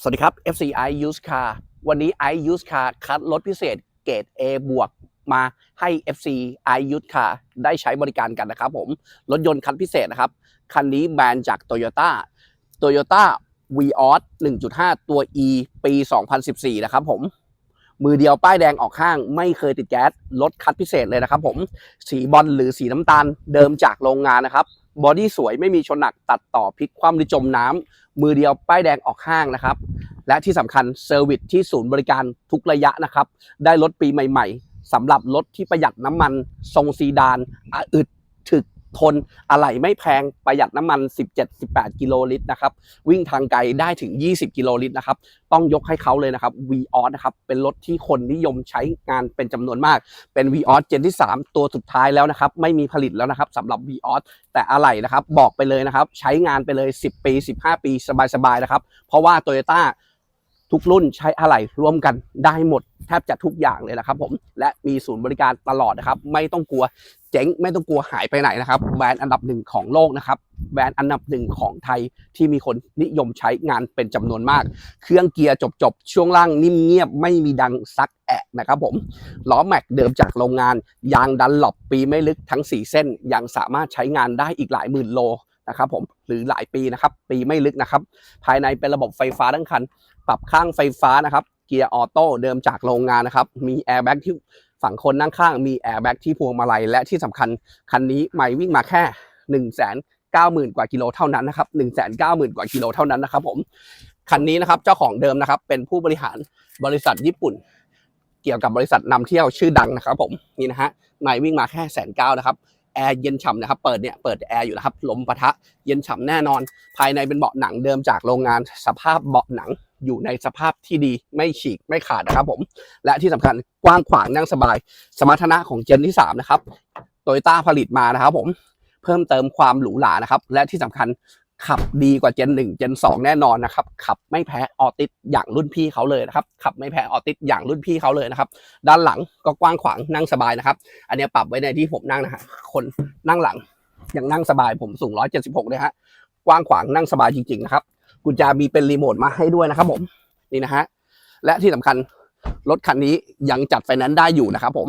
สวัสดีครับ FC i Use Car วันนี้ i Use Car คัดรถพิเศษเกรด A บวกมาให้ FC i Use Car ได้ใช้บริการกันนะครับผม รถยนต์คันพิเศษนะครับ คันนี้แบรนด์จาก Toyota Toyota v o s 1.5 ตัว E ปี 2014 นะครับผม มือเดียวป้ายแดงออกข้าง ไม่เคยติดแก๊ส รถคัดพิเศษเลยนะครับผม สีบอลหรือสีน้ำตาลเดิมจากโรงงานนะครับ บอดี้สวยไม่มีชนหนักตัดต่อพลิกคว่ำหรือจมน้ำมือเดียวป้ายแดงออกห้างนะครับ และที่สำคัญเซอร์วิสที่ศูนย์บริการทุกระยะนะครับ ได้รถปีใหม่ๆสำหรับรถที่ประหยัดน้ำมัน ทรงซีดานอะอึดถึก ทนอะไหล่ไม่แพงประหยัดน้ำมัน 17-18 กิโลลิตรนะครับ วิ่งทางไกลได้ถึง 20 กิโลลิตรนะครับ ต้องยกให้เขาเลยนะครับ v ีออนะครับ เป็นรถที่คนนิยมใช้งานเป็นจำนวนมาก เป็น v ีออเจนที่ 3 ตัวสุดท้ายแล้วนะครับ ไม่มีผลิตแล้วนะครับสำหรับ v ีออแต่อะไหล่นะครับ บอกไปเลยนะครับ ใช้งานไปเลย 10 ปี 15 ปีสบายๆนะครับ เพราะว่า Toyota ทุกรุ่นใช้อะไหล่ร่วมกันได้หมดแทบจะทุกอย่างเลยนะครับผมและมีศูนย์บริการตลอดนะครับ ไม่ต้องกลัวเจ๊งไม่ต้องกลัวหายไปไหนนะครับแบรนด์อันดับหนึ่งของโลกนะครับแบรนด์อันดับหนึ่งของไทยที่มีคนนิยมใช้งานเป็นจำนวนมาก เครื่องเกียร์จบๆ ช่วงล่างนิ่มเงียบไม่มีดังซักแอะนะครับผมล้อแม็กเดิมจากโรงงาน ยางดันหลบปีไม่ลึกทั้ง 4 เส้น ยังสามารถใช้งานได้อีกหลายหมื่นโลนะครับผมหรือหลายปีนะครับปีไม่ลึกนะครับ ภายในเป็นระบบไฟฟ้าทั้งคัน ปรับข้างไฟฟ้านะครับ เกียร์ออโต้เดิมจากโรงงานนะครับ มีแอร์แบ็กที่ฝั่งคนนั่งข้าง มีแอร์แบ็กที่พวงมาลัย และที่สำคัญคันนี้ไม่วิ่งมาแค่1 9 0 0 0 0กว่ากิโลเท่านั้นนะครับ1 9 0 0 0 0กว่ากิโลเท่านั้นนะครับ ผม คันนี้นะครับเจ้าของเดิมนะครับ เป็นผู้บริหารบริษัทญี่ปุ่น เกี่ยวกับบริษัทนำเที่ยวชื่อดังนะครับ ผมนี่นะฮะไม่วิ่งมาแค่แสนเก้านะครับแอร์เย็นฉ่ำนะครับ เปิดเนี่ย เปิดแอร์อยู่นะครับ ลมปะทะ เย็นฉ่ำแน่นอน ภายในเป็นเบาะหนังเดิมจากโรงงาน สภาพเบาะหนัง อยู่ในสภาพที่ดีไม่ฉีกไม่ขาดนะครับผมและที่สำคัญกว้างขวางนั่งสบาย สมรรถนะของเจนที่ 3 นะครับโตโยต้าผลิตมานะครับผมเพิ่มเติมความหรูหรานะครับ และที่สำคัญขับดีกว่าเจน1เจน2แน่นอนนะครับ ขับไม่แพ้ออติสอย่างรุ่นพี่เขาเลยนะครับ ขับไม่แพ้ออติสอย่างรุ่นพี่เขาเลยนะครับ ด้านหลังก็กว้างขวางนั่งสบายนะครับ อันนี้ปรับไว้ในที่ผมนั่งนะฮะคนนั่งหลังยังนั่งสบายผมสูง 176เลยฮะกว้างขวางนั่งสบายจริงๆนะครับ กุญแจมีเป็นรีโมทมาให้ด้วยนะครับผมนี่นะฮะและที่สำคัญรถคันนี้ยังจัดไฟแนนซ์ได้อยู่นะครับผม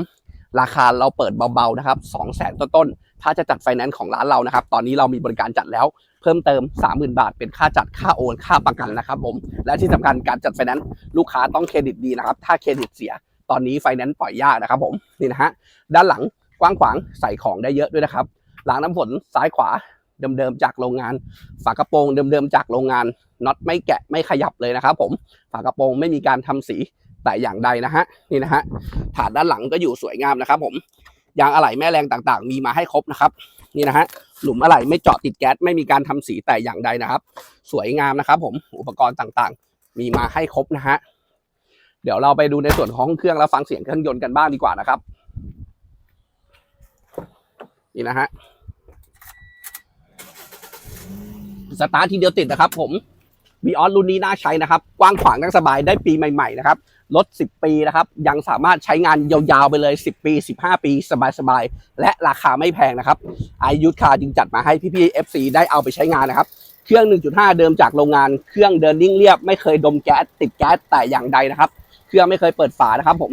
ราคาเราเปิดเบาๆนะครับ2 0 0 0 0 0ต้นๆถ้าจะจัดไฟแนนซ์ของร้านเรานะครับ ตอนนี้เรามีบริการจัดแล้วเพิ่มเติม 30,000 บาท เป็นค่าจัดค่าโอนค่าประกันนะครับผมและที่สำคัญการจัดไฟแนนซ์ลูกค้าต้องเครดิตดีนะครับ ถ้าเครดิตเสีย ตอนนี้ไฟแนนซ์ปล่อยยากนะครับผมนี่นะฮะด้านหลังกว้างขวางใส่ของได้เยอะด้วยนะครับหล้างน้ำฝนซ้ายขวา เดิมๆจากโรงงาน ฝากระโปรงเดิมๆจากโรงงานน็อตไม่แกะไม่ขยับเลยนะครับ ผมฝากระโปรงไม่มีการทำสีแต่อย่างใดนะฮะนี่นะฮะฐานด้านหลังก็อยู่สวยงามนะครับ ผมยางอะไหล่แม่แรงต่างๆ มีมาให้ครบนะครับ นี่นะฮะหลุมอะไหล่ไม่เจาะติดแก๊สไม่มีการทำสีแต่อย่างใดนะครับ สวยงามนะครับ ผมอุปกรณ์ต่างๆ มีมาให้ครบนะฮะเดี๋ยวเราไปดูในส่วนของเครื่องแล้วฟังเสียงเครื่องยนต์กันบ้างดีกว่านะครับ นี่นะฮะ สตาร์ททีเดียวติดนะครับผมบีออสรุ่นนี้น่าใช้นะครับ กว้างขวางนั่งสบายได้ปีใหม่ๆนะครับรถ 10 ปีนะครับ ยังสามารถใช้งานยาวๆไปเลย 10 ปี 15 ปี สบายๆ และราคาไม่แพงนะครับไอยุคาจึงจัดมาให้พี่ๆ FC ได้เอาไปใช้งานนะครับ เครื่อง 1.5 เดิมจากโรงงาน เครื่องเดินนิ่งเรียบ ไม่เคยดมแก๊สติดแก๊สแต่อย่างใดนะครับ เครื่องไม่เคยเปิดฝานะครับผม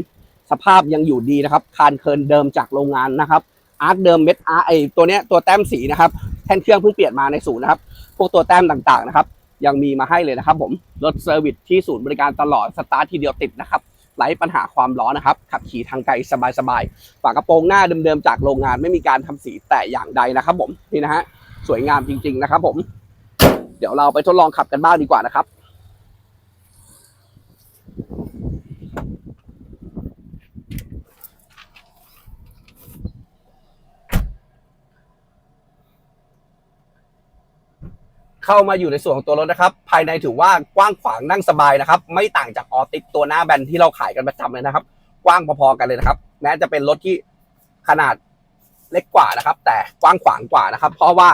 สภาพยังอยู่ดีนะครับ คานเคินเดิมจากโรงงานนะครับ อาร์คเดิมเม็ดอาร์ไอตัวเนี้ยตัวแต้มสีนะครับ แท่นเครื่องเพิ่งเปลี่ยนมาในศูนย์นะครับ พวกตัวแต้มต่างๆนะครับ ยังมีมาให้เลยนะครับผมรถเซอร์วิสที่ศูนย์บริการตลอดสตาร์ททีเดียวติดนะครับไร้ปัญหาความร้อนนะครับขับขี่ทางไกลสบายๆฝากระโปรงหน้าเดิมๆจากโรงงานไม่มีการทำสีแต่อย่างใดนะครับ ผมนี่นะฮะสวยงามจริง ๆนะครับ ผม เดี๋ยวเราไปทดลองขับกันบ้างดีกว่านะครับ เข้ามาอยู่ในส่วนของตัวรถนะครับ ภายในถือว่ากว้างขวางนั่งสบายนะครับ ไม่ต่างจากออติกตัวหน้าแบนที่เราขายกันประจำเลยนะครับ กว้างพอๆกันเลยนะครับแม้จะเป็นรถที่ขนาดเล็กกว่านะครับ แต่กว้างขวางกว่านะครับ เพราะว่า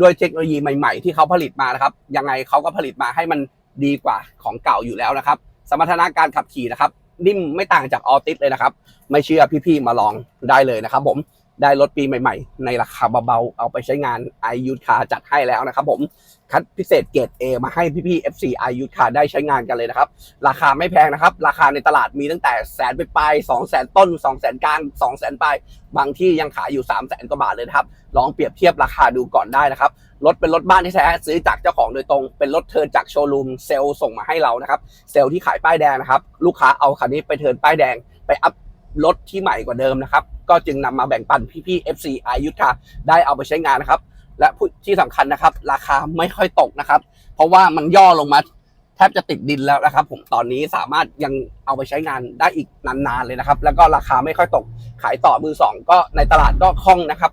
ด้วยเทคโนโลยีใหม่ๆ ที่เขาผลิตมานะครับ ยังไงเขาก็ผลิตมาให้มันดีกว่าของเก่าอยู่แล้วนะครับ สมรรถนะการขับขี่นะครับ นิ่มไม่ต่างจากออติสเลยนะครับ ไม่เชื่อพี่ๆมาลองได้เลยนะครับผม ได้รถปีใหม่ๆ ในราคาเบาๆ เอาไปใช้งาน i u คาจัดให้แล้วนะครับผม คัดพิเศษเกรด A มาให้พี่ๆ FC i u คาได้ใช้งานกันเลยนะครับ ราคาไม่แพงนะครับ ราคาในตลาดมีตั้งแต่แสนไปปลายสองแสนต้นสองแสนกลางสองแสนปลาย บางที่ยังขายอยู่3ามแสนกว่าบาทเลยครับ ลองเปรียบเทียบราคาดูก่อนได้นะครับ รถเป็นรถบ้านที่แท้ซื้อจากเจ้าของโดยตรง เป็นรถเทินจากโชว์รูมเซลล์ส่งมาให้เรานะครับ เซลล์ที่ขายป้ายแดงนะครับ ลูกค้าเอาคันนี้ไปเทินป้ายแดงไปอัพ รถที่ใหม่กว่าเดิมนะครับ ก็จึงนำมาแบ่งปันพี่ๆ FC อายุทธาได้เอาไปใช้งานนะครับ และผู้ที่สำคัญนะครับ ราคาไม่ค่อยตกนะครับ เพราะว่ามันย่อลงมาแทบจะติดดินแล้วนะครับ ผมตอนนี้สามารถยังเอาไปใช้งานได้อีกนานๆเลยนะครับ แล้วก็ราคาไม่ค่อยตกขายต่อมือสองก็ในตลาดก็คล่องนะครับ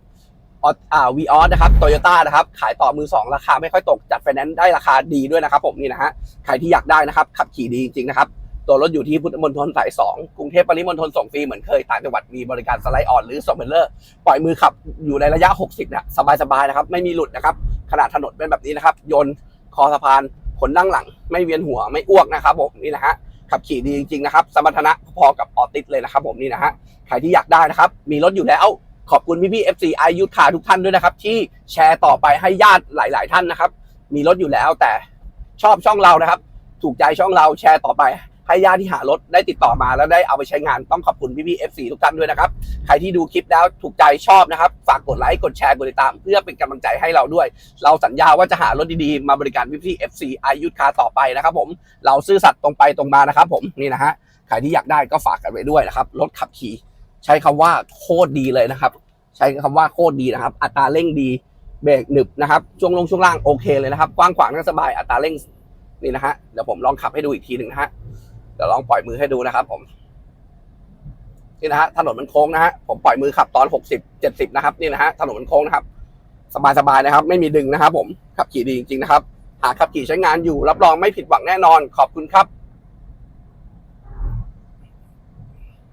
อออ่าวีออสนะครับโตโยต้านะครับ ขายต่อมือสองราคาไม่ค่อยตกจัดไฟแนนซ์ได้ราคาดีด้วยนะครับ ผมนี่นะฮะใครที่อยากได้นะครับ ขับขี่ดีจริงๆนะครับ ตัวรถอยู่ที่พุทธมณฑลสายสองกรุงเทพปริมณฑลส่งฟรีเหมือนเคยต่างจังหวัดมีบริการสไลด์ออนหรือสเปนเลอร์ปล่อยมือขับอยู่ในระยะ 60เนี่ยสบายๆนะครับ ไม่มีหลุดนะครับ ขนาดถนนเป็นแบบนี้นะครับโยนคอสะพานขนนั่งหลัง ไม่เวียนหัวไม่อ้วกนะครับผมนี่นะฮะขับขี่ดีจริงๆนะครับ สมรรถนะพอกับออติสเลยนะครับ ผมนี่นะฮะใครที่อยากได้นะครับ มีรถอยู่แล้วขอบคุณพี่พี่ FC ไอยุทาทุกท่านด้วยนะครับ ที่แชร์ต่อไปให้ญาติหลาย ๆ ท่านนะครับ มีรถอยู่แล้วแต่ชอบช่องเรานะครับ ถูกใจช่องเราแชร์ต่อไป ให้ญาติที่หารถได้ติดต่อมาแล้วได้เอาไปใช้งานต้องขอบคุณพี่พี่ๆ FC ทุกท่านด้วยนะครับ ใครที่ดูคลิปแล้วถูกใจชอบนะครับ ฝากกดไลค์กดแชร์กดติดตาม เพื่อเป็นกำลังใจให้เราด้วย เราสัญญาว่าจะหารถดีๆ มาบริการพี่พี่ๆ FC ไอยุคาต่อไปนะครับผมเราซื่อสัตย์ตรงไปตรงมานะครับ ผมนี่นะฮะใครที่อยากได้ก็ฝากกันไว้ด้วยนะครับรถขับขี่ใช้คำว่าโคตรดีเลยนะครับ ใช้คำว่าโคตรดีนะครับ อัตราเร่งดีเบรกหนึบนะครับช่วงลงช่วงล่างโอเคเลยนะครับกว้างขวางนั่งสบายอัตราเร่งนี่นะฮะเดี๋ยวผมลองขับให้ดูอีกทีหนึ่งนะฮะ ดี๋ยวลองปล่อยมือให้ดูนะครับ ผม นี่นะฮะถนนมันโค้งนะฮะผมปล่อยมือขับตอนหกสิบเจ็ดสิบนะครับนี่นะฮะถนนมันโค้งนะครับ สบายๆนะครับ ไม่มีดึงนะครับ ผมขับขี่ดีจริงๆนะครับ หากขับขี่ใช้งานอยู่ รับรองไม่ผิดหวังแน่นอน ขอบคุณครับ